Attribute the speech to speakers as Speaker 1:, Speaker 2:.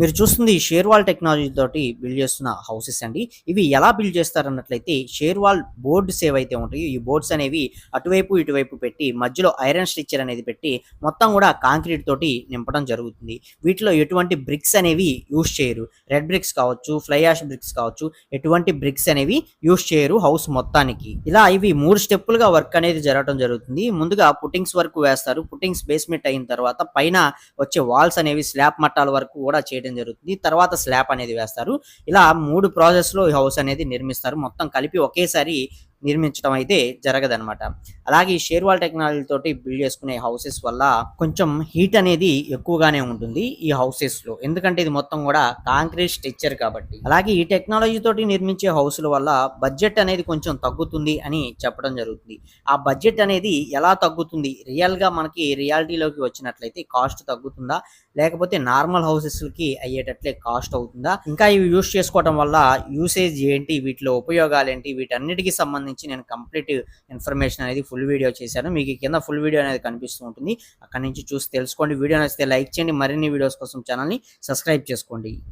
Speaker 1: మీరు చూస్తుంది shear wall technology తోటి బిల్డ్ చేస్తున్న హౌసెస్ అండి. ఇవి ఎలా బిల్డ్ చేస్తారు అన్నట్లయితే షేర్వాల్ బోర్డ్స్ ఏవైతే ఉంటాయో ఈ బోర్డ్స్ అనేవి అటువైపు ఇటువైపు పెట్టి మధ్యలో ఐరన్ స్ట్రిక్చర్ అనేది పెట్టి మొత్తం కూడా కాంక్రీట్ తోటి నింపడం జరుగుతుంది. వీటిలో ఎటువంటి బ్రిక్స్ అనేవి యూస్ చేయరు. రెడ్ బ్రిక్స్ కావచ్చు ఫ్లై యాష్ బ్రిక్స్ కావచ్చు ఎటువంటి బ్రిక్స్ అనేవి యూస్ చేయరు హౌస్ మొత్తానికి. ఇలా ఇవి మూడు స్టెప్పులుగా వర్క్ అనేది జరగడం జరుగుతుంది. ముందుగా పుట్టింగ్స్ వరకు వేస్తారు. పుట్టింగ్స్ బేస్మెంట్ అయిన తర్వాత పైన వచ్చే వాల్స్ అనేవి స్లాబ్ మట్టాల వరకు కూడా చేయడం జరుగుతుంది. తర్వాత స్లాబ్ అనేది వేస్తారు. ఇలా మూడు ప్రాసెస్లో ఈ హౌస్ అనేది నిర్మిస్తారు. మొత్తం కలిపి ఒకేసారి నిర్మించడం అయితే జరగదన్నమాట. అలాగే ఈ షేర్వాల్ టెక్నాలజీ తోటి బిల్డ్ చేసుకునే హౌసెస్ వల్ల కొంచెం హీట్ అనేది ఎక్కువగానే ఉంటుంది ఈ హౌసెస్లో. ఎందుకంటే ఇది మొత్తం కూడా కాంక్రీట్ స్ట్రక్చర్ కాబట్టి. అలాగే ఈ టెక్నాలజీ తోటి నిర్మించే హౌసుల వల్ల బడ్జెట్ అనేది కొంచెం తగ్గుతుంది అని చెప్పడం జరుగుతుంది. ఆ బడ్జెట్ అనేది ఎలా తగ్గుతుంది? రియల్గా మనకి రియాలిటీలోకి వచ్చినట్లయితే కాస్ట్ తగ్గుతుందా? లేకపోతే నార్మల్ హౌసెస్కి అయ్యేటట్లే కాస్ట్ అవుతుందా? ఇంకా ఇవి యూస్ చేసుకోవడం వల్ల యూసేజ్ ఏంటి? వీటిలో ఉపయోగాలు ఏంటి? వీటన్నిటికీ సంబంధించి నేను కంప్లీట్ ఇన్ఫర్మేషన్ అనేది ఫుల్ వీడియో చేశాను. మీకు కింద ఫుల్ వీడియో అనేది కనిపిస్తూ ఉంటుంది. అక్కడ నుంచి చూసి తెలుసుకోండి. వీడియో నచ్చితే లైక్ చేయండి. మరిన్ని వీడియోస్ కోసం ఛానల్ని సబ్స్క్రైబ్ చేసుకోండి.